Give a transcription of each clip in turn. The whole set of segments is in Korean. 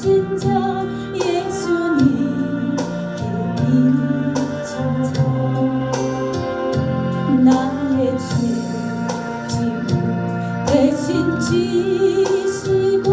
진짜 예수님 깊이 대신 지시고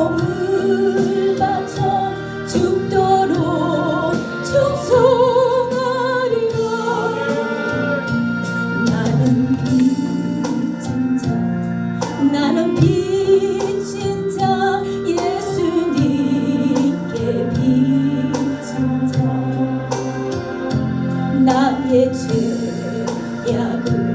몸을 바쳐 죽도록 충성하리라. 나는 빛인 자 나는 빛인 자 예수님께 빛인 자 나의 죄약을